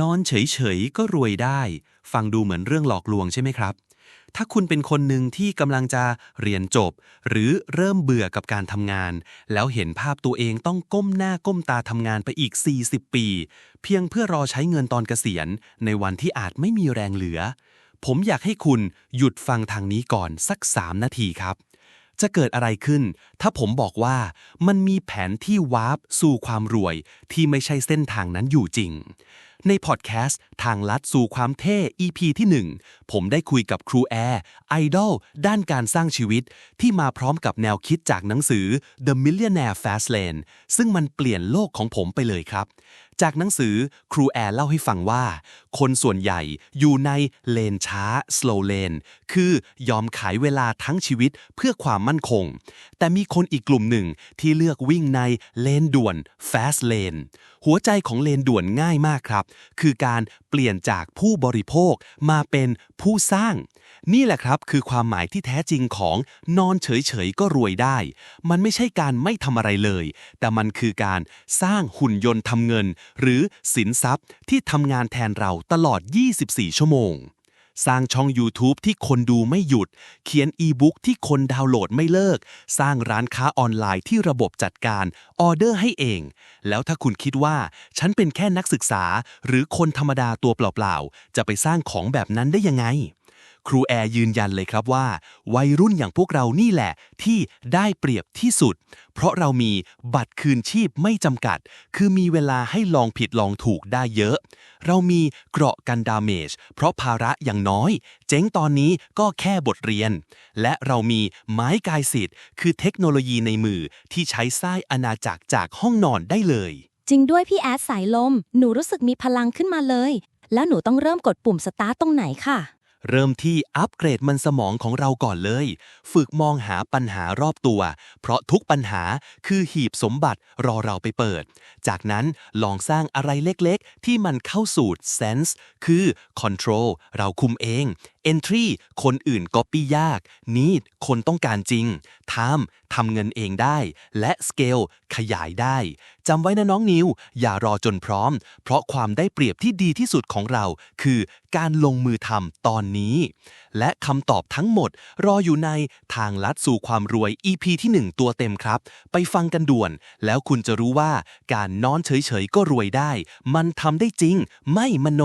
นอนเฉยๆก็รวยได้ ฟังดูเหมือนเรื่องหลอกลวงใช่ไหมครับ ถ้าคุณเป็นคนหนึ่งที่กำลังจะเรียนจบ หรือเริ่มเบื่อกับการทำงาน แล้วเห็นภาพตัวเองต้องก้มหน้าก้มตาทำงานไปอีก 40 ปี เพียงเพื่อรอใช้เงินตอนเกษียณ ในวันที่อาจไม่มีแรงเหลือ ผมอยากให้คุณหยุดฟังทางนี้ก่อนสัก 3 นาทีครับ จะเกิดอะไรขึ้น ถ้าผมบอกว่ามันมีแผนที่วาร์ปสู่ความรวยที่ไม่ใช่เส้นทางนั้นอยู่จริง ในพอดแคสต์ทางลัดสู่ความเท่ EP ที่ 1 ผมได้คุยกับครูแอร์ไอดอลด้านการสร้างชีวิต ที่มาพร้อมกับแนวคิดจากหนังสือ The Millionaire Fast Lane ซึ่งมันเปลี่ยนโลกของผมไปเลยครับ จากหนังสือครูแอร์เล่าให้ฟังว่า คนส่วนใหญ่อยู่ในเลนช้า slow lane คือยอมขายเวลาทั้งชีวิตเพื่อความมั่นคง แต่มีคนอีกกลุ่มหนึ่งที่เลือกวิ่งในเลนด่วน fast lane หัวใจของเลนด่วนง่ายมากครับ คือการเปลี่ยนจากผู้บริโภคมาเป็นผู้สร้าง นี่แหละครับคือความหมายที่แท้จริงของนอนเฉยๆก็รวยได้ มันไม่ใช่การไม่ทำอะไรเลย แต่มันคือการสร้างหุ่นยนต์ทำเงินหรือสินทรัพย์ที่ทำงานแทนเราตลอด 24 ชั่วโมง สร้างช่อง YouTube ที่คนดูไม่หยุด เขียนอีบุ๊กที่คนดาวน์โหลดไม่เลิก สร้างร้านค้าออนไลน์ที่ระบบจัดการออเดอร์ให้เอง แล้วถ้าคุณคิดว่า ฉันเป็นแค่นักศึกษา หรือคนธรรมดาตัวเปล่าๆ จะไปสร้างของแบบนั้นได้ยังไง ครูแอร์ยืนยันเลยครับว่า วัยรุ่นอย่างพวกเรานี่แหละ ที่ได้เปรียบที่สุด เพราะเรามีบัตรคืนชีพไม่จำกัด คือมีเวลาให้ลองผิดลองถูกได้เยอะ เรามีเกราะกันดาเมจ เพราะภาระอย่างน้อย เจ๊งตอนนี้ก็แค่บทเรียน และเรามีไม้กายสิทธิ์ คือเทคโนโลยีในมือที่ใช้สร้างอาณาจักรจากห้องนอนได้เลย จริงด้วยพี่แอดสายลม หนูรู้สึกมีพลังขึ้นมาเลย แล้วหนูต้องเริ่มกดปุ่มสตาร์ตตรงไหนค่ะ เริ่มที่อัปเกรดมันสมองของเราก่อนเลย ฝึกมองหาปัญหารอบตัว เพราะทุกปัญหาคือหีบสมบัติรอเราไปเปิด จากนั้นลองสร้างอะไรเล็กๆ ที่มันเข้าสูตร sense คือ control เราคุมเอง entry คนอื่น copy ยาก need คนต้องการจริง time ทำเงินเองได้ และ scale ขยายได้ จำไว้นะน้องนิว อย่ารอจนพร้อม เพราะความได้เปรียบที่ดีที่สุดของเรา คือการลงมือทำตอนนี้ และคำตอบทั้งหมด รออยู่ในทางลัดสู่ความรวย EP ที่ 1 ตัวเต็มครับ ไปฟังกันด่วน แล้วคุณจะรู้ว่าการนอนเฉยๆก็รวยได้ มันทำได้จริง ไม่มโน